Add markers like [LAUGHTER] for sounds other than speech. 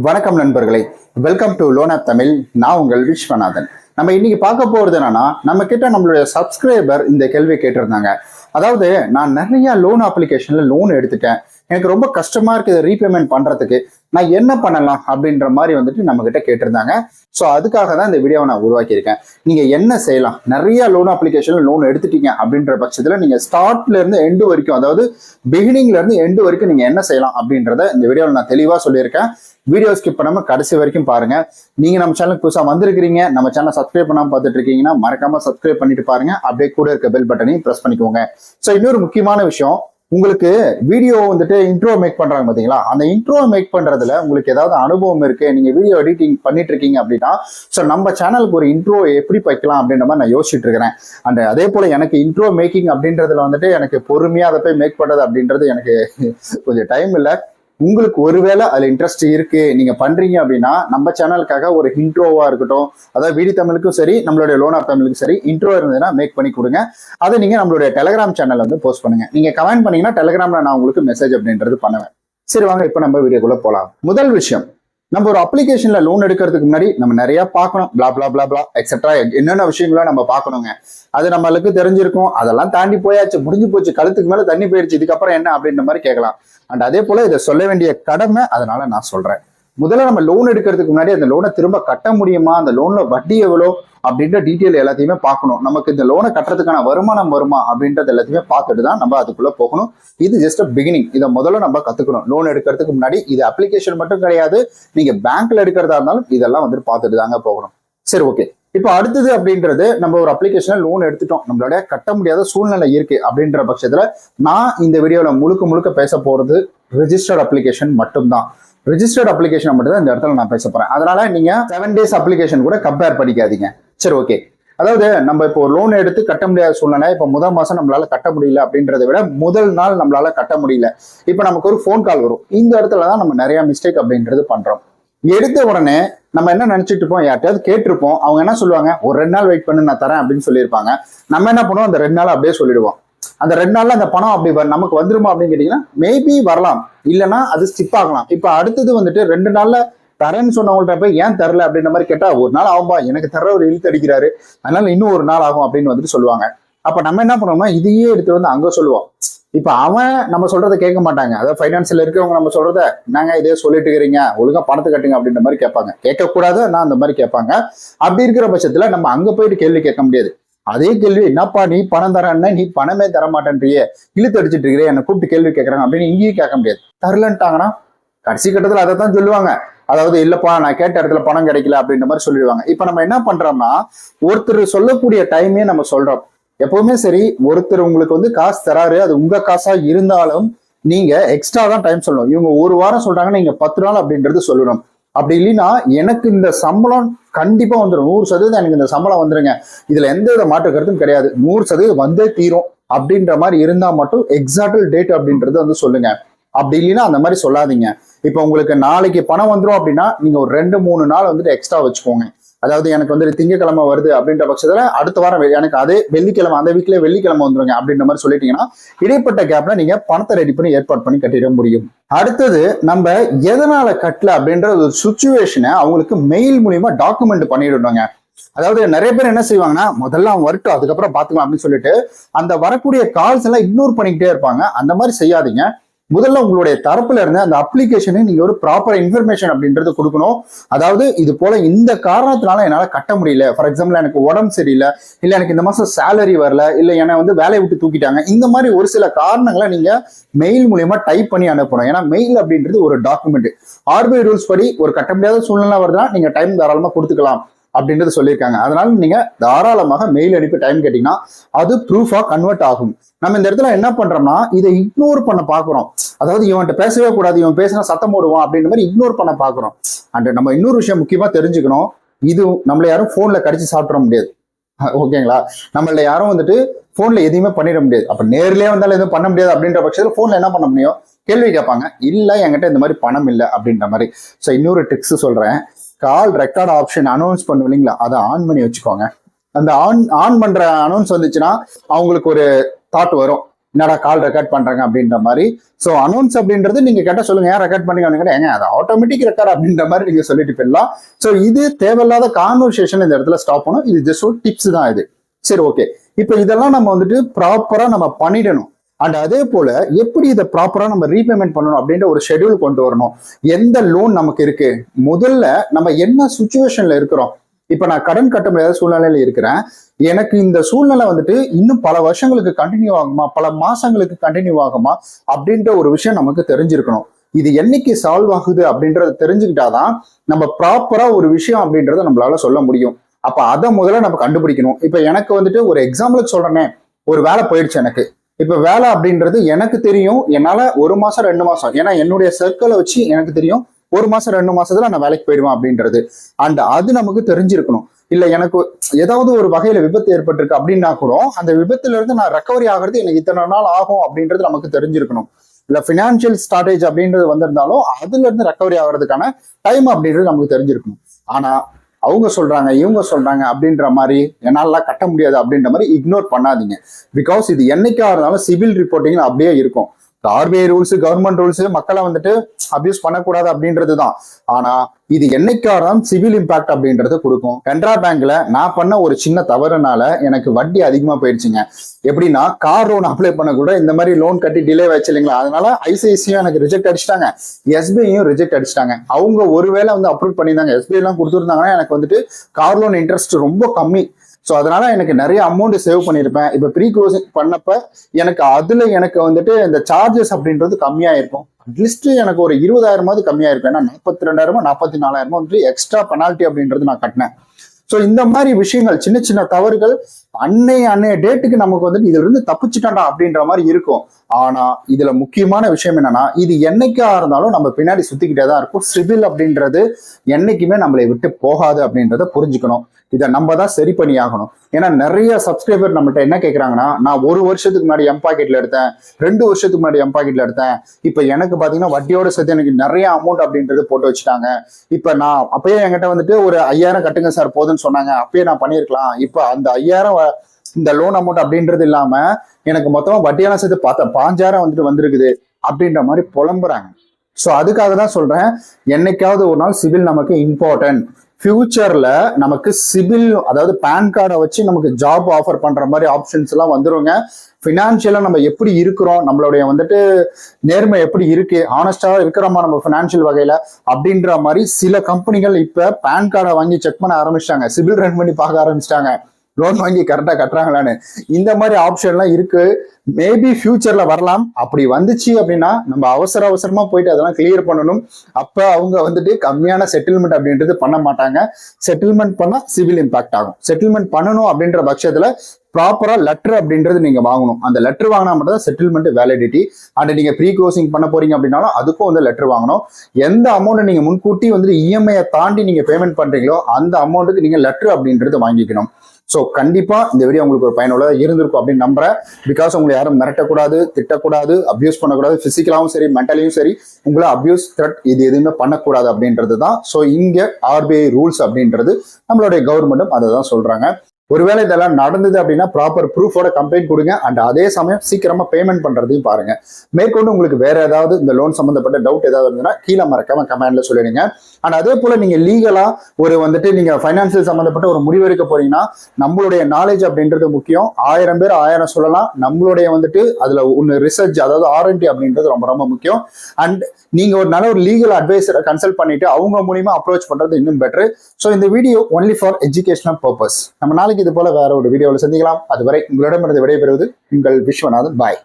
வணக்கம் நண்பர்களே. Welcome to loan app Tamil நான் உங்கள் விஸ்வநாதன். நம்ம இன்னைக்கு பார்க்க போறது என்னன்னா நம்ம கிட்ட நம்மளுடைய சப்ஸ்கிரைபர் இந்த கேள்வி கேட்டிருந்தாங்க. அதாவது நான் நிறைய லோன் அப்ளிகேஷன்ல லோன் எடுத்துட்டேன். எனக்கு ரொம்ப கஷ்டமா இருக்கு ரீபேமெண்ட் பண்றதுக்கு. நான் என்ன பண்ணலாம் அப்படின்ற மாதிரி வந்துட்டு நம்ம கிட்ட கேட்டிருந்தாங்க. ஸோ அதுக்காக தான் இந்த வீடியோவை நான் உருவாக்கியிருக்கேன். நீங்கள் என்ன செய்யலாம்? நிறைய லோன் அப்ளிகேஷன்ல லோன் எடுத்துட்டீங்க அப்படின்ற பட்சத்தில் நீங்கள் ஸ்டார்ட்ல இருந்து எண்டு வரைக்கும் அதாவது பிகினிங்ல இருந்து எண்டு வரைக்கும் நீங்கள் என்ன செய்யலாம் அப்படின்றத இந்த வீடியோவில் நான் தெளிவாக சொல்லியிருக்கேன். வீடியோ ஸ்கிப் பண்ணாமல் கடைசி வரைக்கும் பாருங்க. நீங்க நம்ம சேனலுக்கு புதுசாக வந்திருக்கிறீங்க நம்ம சேனல் சப்ஸ்கிரைப் பண்ணாமல் பார்த்துட்டு இருக்கீங்கன்னா மறக்காம சப்ஸ்கிரைப் பண்ணிட்டு பாருங்க. அப்படியே கூட இருக்க பெல் பட்டனையும் ப்ரெஸ் பண்ணிக்கோங்க. ஸோ இன்னொரு முக்கியமான விஷயம் உங்களுக்கு வீடியோ வந்துட்டு இன்ட்ரோ மேக் பண்றாங்க பாத்தீங்களா? அந்த இன்ட்ரோ மேக் பண்றதுல உங்களுக்கு ஏதாவது அனுபவம் இருக்கு நீங்க வீடியோ எடிட்டிங் பண்ணிட்டு இருக்கீங்க அப்படின்னா ஸோ நம்ம சேனலுக்கு ஒரு இன்ட்ரோ எப்படி வைக்கலாம் அப்படின்ற மாதிரி நான் யோசிச்சுட்டு இருக்கிறேன். அண்ட் அதே போல எனக்கு இன்ட்ரோ மேக்கிங் அப்படின்றதுல வந்துட்டு எனக்கு பொறுமையா அதை போய் மேக் பண்றது அப்படின்றது எனக்கு [LAUGHS] கொஞ்சம் டைம் இல்லை. உங்களுக்கு ஒருவேளை அதுல இன்ட்ரெஸ்ட் இருக்கு நீங்க பண்றீங்க அப்படின்னா நம்ம சேனலுக்காக ஒரு இன்ட்ரோவா இருக்கட்டும் அதாவது வீடி தமிழுக்கும் சரி நம்மளுடைய லோன் ஆஃப் தமிழுக்கும் சரி இன்ட்ரோ இருந்ததுன்னா மேக் பண்ணி கொடுங்க. அதை நீங்க நம்மளுடைய டெலகிராம் சேனல் வந்து போஸ்ட் பண்ணுங்க. நீங்க கமெண்ட் பண்ணீங்கன்னா டெலகிராம்ல நான் உங்களுக்கு மெசேஜ் அப்படின்றது பண்ணுவேன். சரி வாங்க இப்போ நம்ம வீடியோக்குள்ள போலாம். முதல் விஷயம் நம்ம ஒரு அப்ளிகேஷன்ல லோன் எடுக்கிறதுக்கு முன்னாடி நம்ம நிறைய பார்க்கணும். blah blah blah எக்ஸெட்ரா என்னென்ன விஷயங்களோ நம்ம பார்க்கணுங்க? அது நம்மளுக்கு தெரிஞ்சிருக்கும். அதெல்லாம் தாண்டி போயாச்சு. முடிஞ்சு போச்சு. கழுத்துக்கு மேல தண்ணி போயிடுச்சு இதுக்கப்புறம் என்ன அப்படின்ற மாதிரி கேட்கலாம். அண்ட் அதே போல இதை சொல்ல வேண்டிய கடமை அதனால நான் சொல்றேன். முதல்ல நம்ம லோன் எடுக்கிறதுக்கு முன்னாடி அந்த லோனை திரும்ப கட்ட முடியுமா? அந்த லோன்ல வட்டி எவ்வளோ? அப்படின்ற டீட்டெயில் எல்லாத்தையுமே பார்க்கணும். நமக்கு இந்த லோனை கட்டுறதுக்கான வருமானம் வருமா? அப்படின்றது எல்லாத்தையுமே பார்த்துட்டு தான் நம்ம அதுக்குள்ள போகணும். இது ஜஸ்ட் பிகினிங் இதை முதல்ல நம்ம கத்துக்கணும். லோன் எடுக்கிறதுக்கு முன்னாடி இது அப்ளிகேஷன் மட்டும் கிடையாது. நீங்க பேங்க்ல எடுக்கிறதா இருந்தாலும் இதெல்லாம் வந்துட்டு பார்த்துட்டு தாங்க போகணும். சரி ஓகே இப்போ அடுத்தது அப்படின்றது நம்ம ஒரு அப்ளிகேஷனை லோன் எடுத்துட்டோம். நம்மளோட கட்ட முடியாத சூழ்நிலை இருக்கு அப்படின்ற பட்சத்துல நான் இந்த வீடியோல முழுக்க முழுக்க பேச போறது ரிஜிஸ்டர்ட் அப்ளிகேஷன் மட்டும்தான். ரிஜிஸ்டர்ட் அப்ளிகேஷன் மட்டும் தான் இந்த இடத்துல நான் பேச போறேன். அதனால நீங்க செவன் டேஸ் அப்ளிகேஷன் கூட கம்பேர் பண்ணிக்காதீங்க. சரி ஓகே அதாவது நம்ம இப்போ லோன் எடுத்து கட்ட முடியாத சூழ்நிலை இப்போ முதல் மாசம் நம்மளால கட்ட முடியல அப்படின்றத விட முதல் நாள் நம்மளால கட்ட முடியல. இப்போ நமக்கு ஒரு ஃபோன் கால் வரும். இந்த இடத்துல தான் நம்ம நிறைய மிஸ்டேக் அப்படின்றது பண்றோம். எடுத்த உடனே நம்ம என்ன நினைச்சிட்டு இருப்போம்? யார்ட்டையாவது கேட்டிருப்போம். அவங்க என்ன சொல்லுவாங்க? ஒரு ரெண்டு நாள் வெயிட் பண்ணு நான் தரேன் அப்படின்னு சொல்லியிருப்பாங்க. நம்ம என்ன பண்ணுவோம்? அந்த ரெண்டு நாள் அப்படியே சொல்லிடுவோம். அந்த ரெண்டு நாள்ல அந்த பணம் அப்படி நமக்கு வந்துருமா அப்படின்னு கேட்டீங்கன்னா மேபி வரலாம். இல்லைன்னா அது ஸ்டிப் ஆகலாம். இப்போ அடுத்தது வந்துட்டு ரெண்டு நாள்ல தரேன்னு சொன்னவங்கள்ட்ட போய் ஏன் தரல அப்படின்ற மாதிரி கேட்டா ஒரு நாள் ஆகும்பா எனக்கு தர ஒரு இழுத்து அடிக்கிறாரு. அதனால இன்னும் ஒரு நாள் ஆகும் அப்படின்னு வந்துட்டு சொல்லுவாங்க. அப்ப நம்ம என்ன பண்ணோம்னா இதையே எடுத்து வந்து அங்க சொல்லுவோம். இப்ப அவன் நம்ம சொல்றதை கேட்க மாட்டாங்க. அதாவது ஃபைனான்ஸ்ல இருக்கவங்க நம்ம சொல்றத நாங்க இதே சொல்லிட்டு இருக்கிறீங்க? ஒழுங்கா பணத்தை கட்டுங்க அப்படின்ற மாதிரி கேட்பாங்க. கேட்கக்கூடாது நான் அந்த மாதிரி கேட்பாங்க. அப்படி இருக்கிற பட்சத்துல நம்ம அங்க போயிட்டு கேள்வி கேட்க முடியாது. அதே கேள்வி என்னப்பா நீ பணம் தரேன்னா நீ பணமே தர மாட்டேன்றியே இழுத்து அடிச்சிட்டு இருக்கிறே என்னை கூப்பிட்டு கேள்வி கேட்கறாங்க. அப்படின்னு இங்கேயும் கேட்க முடியாது. தரலன்ட்டாங்கன்னா கடைசி கட்டத்துல அதை தான் சொல்லுவாங்க. அதாவது இல்லப்பா நான் கேட்ட இடத்துல பணம் கிடைக்கல அப்படின்ற மாதிரி சொல்லிடுவாங்க. இப்ப நம்ம என்ன பண்றோம்னா ஒருத்தர் சொல்லக்கூடிய டைமே நம்ம சொல்றோம். எப்பவுமே சரி ஒருத்தர் உங்களுக்கு வந்து காசு தராரு அது உங்க காசா இருந்தாலும் நீங்க எக்ஸ்ட்ரா தான் டைம் சொல்லணும். இவங்க ஒரு வாரம் சொல்றாங்கன்னா நீங்க பத்து நாள் அப்படின்றது சொல்லணும். அப்படி இல்லைன்னா எனக்கு இந்த சம்பளம் கண்டிப்பா வந்துடும் நூறு சதவீதம் எனக்கு இந்த சம்பளம் வந்துருங்க. இதுல எந்த வித மாற்று கருத்தும் கிடையாது. நூறு சதவீதம் வந்தே தீரும் அப்படின்ற மாதிரி இருந்தா மட்டும் எக்ஸாக்டல் டேட் அப்படின்றது வந்து சொல்லுங்க. அப்படி இல்லைன்னா அந்த மாதிரி சொல்லாதீங்க. இப்போ உங்களுக்கு நாளைக்கு பணம் வந்துடும் அப்படின்னா நீங்க ஒரு ரெண்டு மூணு நாள் வந்துட்டு எக்ஸ்ட்ரா வச்சுக்கோங்க. அதாவது எனக்கு வந்துட்டு திங்கக்கிழமை வருது அப்படின்ற பட்சத்துல அடுத்த வாரம் எனக்கு அதே வெள்ளிக்கிழமை அந்த வீக்ல வெள்ளிக்கிழமை வந்துருங்க அப்படின்ற மாதிரி சொல்லிட்டீங்கன்னா இடைப்பட்ட கேப்ல நீங்க பணத்தை ரெடி பண்ணி ஏற்பாடு பண்ணி கட்டிட முடியும். அடுத்தது நம்ம எதனால கட்டல அப்படின்ற ஒரு சுச்சுவேஷனை அவங்களுக்கு மெயில் மூலியமா டாக்குமெண்ட் பண்ணிடணுங்க. அதாவது நிறைய பேர் என்ன செய்வாங்கன்னா முதல்ல அவன் வரட்டும் அதுக்கப்புறம் பாத்துக்கலாம் அப்படின்னு சொல்லிட்டு அந்த வரக்கூடிய கால்ஸ் எல்லாம் இக்னோர் பண்ணிக்கிட்டே இருப்பாங்க. அந்த மாதிரி செய்யாதீங்க. முதல்ல உங்களுடைய தரப்புல இருந்து அந்த அப்ளிகேஷனை நீங்க ஒரு ப்ராப்பர் இன்ஃபர்மேஷன் அப்படின்றது கொடுக்கணும். அதாவது இது போல இந்த காரணத்தினால என்னால கட்ட முடியல. ஃபார் எக்ஸாம்பிள் எனக்கு உடம்பு சரியில்லை இல்ல எனக்கு இந்த மாசம் சேலரி வரல இல்ல என்னை வந்து வேலையை விட்டு தூக்கிட்டாங்க. இந்த மாதிரி ஒரு சில காரணங்களை நீங்க மெயில் மூலியமா டைப் பண்ணி அனுப்பணும். ஏன்னா மெயில் அப்படின்றது ஒரு டாக்குமெண்ட் ஆர்பிஐ ரூல்ஸ் படி ஒரு கட்ட முடியாத சூழ்நிலை வருதுன்னா நீங்க டைம் தாராளமா கொடுத்துக்கலாம். அப்படின்றது சொல்லியிருக்காங்க. அதனால நீங்க தாராளமாக மெயில் அனுப்பி டைம் கேட்டீங்கன்னா அது ப்ரூஃபா கன்வெர்ட் ஆகும். நம்ம இந்த இடத்துல என்ன பண்றோம்னா இதை இக்னோர் பண்ண பாக்குறோம் அதாவது இவன்கிட்ட பேசவே கூடாது இவன் பேசினா சத்தம் போடுவான் அப்படின்ற மாதிரி இக்னோர் பண்ண பாக்குறோம் அண்ட் நம்ம இன்னொரு விஷயம் முக்கியமா தெரிஞ்சுக்கணும். இது நம்மள யாரும் போன்ல கடிச்சு சாப்பிட முடியாது. ஓகேங்களா நம்மள யாரும் வந்துட்டு போன்ல எதையுமே பண்ணிட முடியாது. அப்ப நேர்லயே வந்தாலும் எதுவும் பண்ண முடியாது அப்படின்ற பட்சத்தில் போன்ல என்ன பண்ண முடியும்? கேள்வி கேட்பாங்க. இல்ல என்கிட்ட இந்த மாதிரி பணம் இல்லை அப்படின்ற மாதிரி. ஸோ இன்னொரு ட்ரிக்ஸ் சொல்றேன். கால் ரெக்கார்ட் ஆப்ஷன் அனௌன்ஸ் பண்ணுவோம் இல்லைங்களா? அதை ஆன் பண்ணி வச்சுக்கோங்க. அந்த ஆன் ஆன் பண்ற அனௌன்ஸ் வந்துச்சுன்னா அவங்களுக்கு ஒரு தாட் வரும். என்னடா கால் ரெக்கார்ட் பண்றாங்க அப்படின்ற மாதிரி. ஸோ அனௌன்ஸ் அப்படின்றது நீங்க கேட்ட சொல்லுங்க ஏன் ரெக்கார்ட் பண்ணீங்க அப்படின்னு ஏங்க அது ஆட்டோமேட்டிக் ரெக்கார்ட் அப்படின்ற மாதிரி நீங்க சொல்லிட்டு போயிடலாம். ஸோ இது தேவையில்லாத கான்வர்சேஷன் இந்த இடத்துல ஸ்டாப் பண்ணும். இது ஜஸ்ட் ஒரு டிப்ஸ் தான் இது. சரி ஓகே இப்போ இதெல்லாம் நம்ம வந்துட்டு ப்ராப்பரா நம்ம பண்ணிடணும். அண்ட் அதே போல எப்படி இதை ப்ராப்பரா நம்ம ரீபேமெண்ட் பண்ணணும் அப்படின்ற ஒரு ஷெட்யூல் கொண்டு வரணும். எந்த லோன் நமக்கு இருக்கு? முதல்ல நம்ம என்ன சுச்சுவேஷன்ல இருக்கிறோம்? இப்ப நான் கடன் கட்ட முடியாத சூழ்நிலையில இருக்கிறேன். எனக்கு இந்த சூழ்நிலை வந்துட்டு இன்னும் பல வருஷங்களுக்கு கண்டினியூ ஆகுமா? பல மாசங்களுக்கு கண்டினியூ ஆகுமா? அப்படின்ற ஒரு விஷயம் நமக்கு தெரிஞ்சிருக்கணும். இது என்னைக்கு சால்வ் ஆகுது அப்படின்றத தெரிஞ்சுக்கிட்டாதான் நம்ம ப்ராப்பரா ஒரு விஷயம் அப்படின்றத நம்மளால சொல்ல முடியும். அப்ப அதை முதல்ல நம்ம கண்டுபிடிக்கணும். இப்ப எனக்கு வந்துட்டு ஒரு எக்ஸாம்பிளுக்கு சொல்றேனே. ஒரு வேலை போயிடுச்சு எனக்கு. இப்ப வேலை அப்படின்றது எனக்கு தெரியும். என்னால ஒரு மாசம் ரெண்டு மாசம். ஏன்னா என்னுடைய சர்க்கிளை வச்சு எனக்கு தெரியும். ஒரு மாசம் ரெண்டு மாசத்துல நான் வேலைக்கு போயிடுவேன் அப்படின்றது. அண்ட் அது நமக்கு தெரிஞ்சிருக்கணும். இல்ல எனக்கு ஏதாவது ஒரு வகையில விபத்து ஏற்பட்டிருக்கு அப்படின்னா கூட அந்த விபத்துல இருந்து நான் ரெக்கவரி ஆகிறது எனக்கு இத்தனை நாள் ஆகும் அப்படின்றது நமக்கு தெரிஞ்சிருக்கணும். இல்ல பினான்சியல் ஸ்டார்டேஜ் அப்படின்றது வந்திருந்தாலும் அதுல இருந்து ரெக்கவரி ஆகிறதுக்கான டைம் அப்படின்றது நமக்கு தெரிஞ்சிருக்கணும். ஆனா அவங்க சொல்றாங்க இவங்க சொல்றாங்க அப்படின்ற மாதிரி என்னாலலாம் கட்ட முடியாது அப்படின்ற மாதிரி இக்னோர் பண்ணாதீங்க. பிகாஸ் இது என்னைக்கா இருந்தாலும் சிவில் ரிப்போர்ட்டிங் அப்படியே இருக்கும். ஆர்பிஐ ரூல்ஸ் கவர்மெண்ட் ரூல்ஸ் மக்களை வந்துட்டு அபியூஸ் பண்ணக்கூடாது அப்படின்றது தான் ஆனா இது என்னைக்காரம் சிவில் இம்பாக்ட் அப்படின்றது கொடுக்கும். கனரா பேங்க்ல நான் பண்ண ஒரு சின்ன தவறுனால எனக்கு வட்டி அதிகமா போயிடுச்சுங்க. எப்படின்னா கார் லோன் அப்ளை பண்ண கூட இந்த மாதிரி லோன் கட்டி டிலே வச்சு இல்லைங்களா? அதனால ஐசிஐசியும் எனக்கு ரிஜெக்ட் அடிச்சிட்டாங்க. எஸ்பிஐயும் ரிஜெக்ட் அடிச்சிட்டாங்க. அவங்க ஒருவேளை வந்து அப்ரூவ் பண்ணியிருந்தாங்க. எஸ்பிஐ எல்லாம் கொடுத்துருந்தாங்கன்னா எனக்கு வந்துட்டு கார் லோன் இன்ட்ரெஸ்ட் ரொம்ப கம்மி. ஸோ அதனால எனக்கு நிறைய அமௌண்ட் சேவ் பண்ணியிருப்பேன் இப்போ ப்ரீ க்ளோசிங் பண்ணப்ப எனக்கு அதுல எனக்கு வந்துட்டு இந்த சார்ஜஸ் அப்படின்றது கம்மியா இருக்கும் அட்லீஸ்ட் எனக்கு ஒரு இருபதாயிரமாவது கம்மியா இருக்கும் ஏன்னா நாற்பத்தி ரெண்டாயிரமோ நாற்பத்தி நாலாயிரமோ வந்துட்டு எக்ஸ்ட்ரா பெனால்ட்டி அப்படின்றது நான் கட்டினேன். ஸோ இந்த மாதிரி விஷயங்கள் சின்ன சின்ன தவறுகள் அன்னைய அன்னைய டேட்டுக்கு நமக்கு வந்துட்டு இதுல இருந்து தப்பிச்சுட்டாண்டா அப்படின்ற மாதிரி இருக்கும். ஆனா இதுல முக்கியமான விஷயம் என்னன்னா இது என்னைக்கா இருந்தாலும் நம்ம பின்னாடி சுத்திக்கிட்டே தான் இருக்கும். சிவில் அப்படின்றது என்னைக்குமே நம்மளை விட்டு போகாது அப்படின்றத புரிஞ்சுக்கணும். இதை நம்ம தான் சரி பண்ணி ஆகணும் ஏன்னா நிறைய சப்ஸ்கிரைபர் நம்மகிட்ட என்ன கேட்குறாங்கன்னா நான் ஒரு வருஷத்துக்கு முன்னாடி எம் பாக்கெட்ல எடுத்தேன் ரெண்டு வருஷத்துக்கு முன்னாடி எம் பாக்கெட்ல எடுத்தேன். இப்போ எனக்கு பார்த்தீங்கன்னா வட்டியோட சேர்த்து எனக்கு நிறைய அமௌண்ட் அப்படின்றது போட்டு வச்சுட்டாங்க. இப்போ நான் அப்பயே என்கிட்ட வந்துட்டு ஒரு ஐயாயிரம் கட்டுங்க சார் போதுன்னு சொன்னாங்க. அப்பயே நான் பண்ணியிருக்கலாம். இப்போ அந்த ஐயாயிரம் வ- இந்த லோன் அமௌண்ட் அப்படின்றது இல்லாம எனக்கு மொத்தமா வட்டியெல்லாம் சேர்த்து பார்த்தேன் பாஞ்சாயிரம் வந்துட்டு வந்திருக்குது அப்படின்ற மாதிரி புலம்புறாங்க. ஸோ அதுக்காக தான் சொல்றேன். என்னைக்காவது ஒரு நாள் சிவில் நமக்கு இம்பார்ட்டன்ட் ஃபியூச்சர்ல நமக்கு சிபில் அதாவது பேன் கார்டை வச்சு நமக்கு ஜாப் ஆஃபர் பண்ற மாதிரி ஆப்ஷன்ஸ் எல்லாம் வந்துருங்க. ஃபினான்ஷியலா நம்ம எப்படி இருக்கிறோம்? நம்மளுடைய வந்துட்டு நேர்மை எப்படி இருக்கு? ஆனஸ்டா இருக்கிறோமா நம்ம ஃபினான்ஷியல் வகையில? அப்படின்ற மாதிரி சில கம்பெனிகள் இப்ப பேன் கார்டை வாங்கி செக் பண்ண ஆரம்பிச்சிட்டாங்க. சிவில் ரன் பண்ணி பார்க்க ஆரம்பிச்சிட்டாங்க. லோன் வாங்கி கரெக்டா கட்டுறாங்களான்னு. இந்த மாதிரி ஆப்ஷன்லாம் இருக்கு. மேபி ஃபியூச்சர்ல வரலாம். அப்படி வந்துச்சு அப்படின்னா நம்ம அவசர அவசரமா போயிட்டு அதெல்லாம் கிளியர் பண்ணணும். அப்ப அவங்க வந்துட்டு கம்மியான செட்டில்மெண்ட் அப்படின்றது பண்ண மாட்டாங்க. செட்டில்மெண்ட் பண்ணா சிவில் இம்பாக்ட் ஆகும். செட்டில்மெண்ட் பண்ணணும் அப்படின்ற பட்சத்துல ப்ராப்பரா லெட்டர் அப்படின்றது நீங்க வாங்கணும். அந்த லெட்டர் வாங்கினா மட்டும் தான் செட்டில்மெண்ட் வேலிடிட்டி அண்ட் நீங்க ப்ரீ க்ளோசிங் பண்ண போறீங்க அப்படின்னாலும் அதுக்கும் வந்து லெட்டர் வாங்கணும். எந்த அமௌண்ட் நீங்க முன்கூட்டி வந்து இஎம்ஐயை தாண்டி நீங்க பேமெண்ட் பண்றீங்களோ அந்த அமௌண்ட்டுக்கு நீங்க லெட்டர் அப்படின்றது வாங்கிக்கணும். ஸோ கண்டிப்பாக இந்த வீடியோ உங்களுக்கு ஒரு பயனுள்ளதாக இருந்திருக்கும் அப்படின்னு நம்புறேன். பிகாஸ் உங்களை யாரும் மிரட்டக்கூடாது திட்டக்கூடாது அப்யூஸ் பண்ணக்கூடாது ஃபிசிக்கலாகவும் சரி மென்டலியும் சரி உங்களை அப்யூஸ் த்ரெட் இது எதுவுமே பண்ணக்கூடாது அப்படின்றது தான் ஸோ இங்கே ஆர்பிஐ ரூல்ஸ் அப்படின்றது நம்மளுடைய கவர்மெண்ட்டும் அதை தான் சொல்கிறாங்க ஒருவேளை இதெல்லாம் நடந்தது அப்படின்னா ப்ராப்பர் ப்ரூஃபோட கம்ப்ளைண்ட் கொடுங்க. அண்ட் அதே சமயம் சீக்கிரமா பேமெண்ட் பண்றதையும் பாருங்க. மேற்கொண்டு உங்களுக்கு வேற ஏதாவது இந்த லோன் சம்பந்தப்பட்ட டவுட் ஏதாவது இருந்ததுன்னா கீழே மறக்காம கமெண்ட்ல சொல்லிடுங்க. அண்ட் அதே போல நீங்க லீகலா ஒரு வந்துட்டு நீங்க ஃபைனான்சியல் சம்பந்தப்பட்ட ஒரு முடிவு எடுக்க போறீங்கன்னா நம்மளுடைய நாலேஜ் அப்படின்றது முக்கியம். ஆயிரம் பேர் ஆயிரம் சொல்லலாம். நம்மளுடைய வந்துட்டு அதுல ஒன்று ரிசர்ச் அதாவது ஆர்என்டி அப்படின்றது ரொம்ப ரொம்ப முக்கியம். அண்ட் நீங்க ஒரு நல்ல ஒரு லீகல் அட்வைசரை கன்சல்ட் பண்ணிட்டு அவங்க மூலியமா அப்ரோச் பண்றது இன்னும் பெட்டர் ஸோ இந்த video only for educational purpose நம்ம நாளைக்கு நாளைக்கு இது போல வேற ஒரு வீடியோவில் சந்திக்கலாம். அதுவரை உங்களிடமிருந்து விடைபெறுவது உங்கள் விஸ்வநாதன். பாய்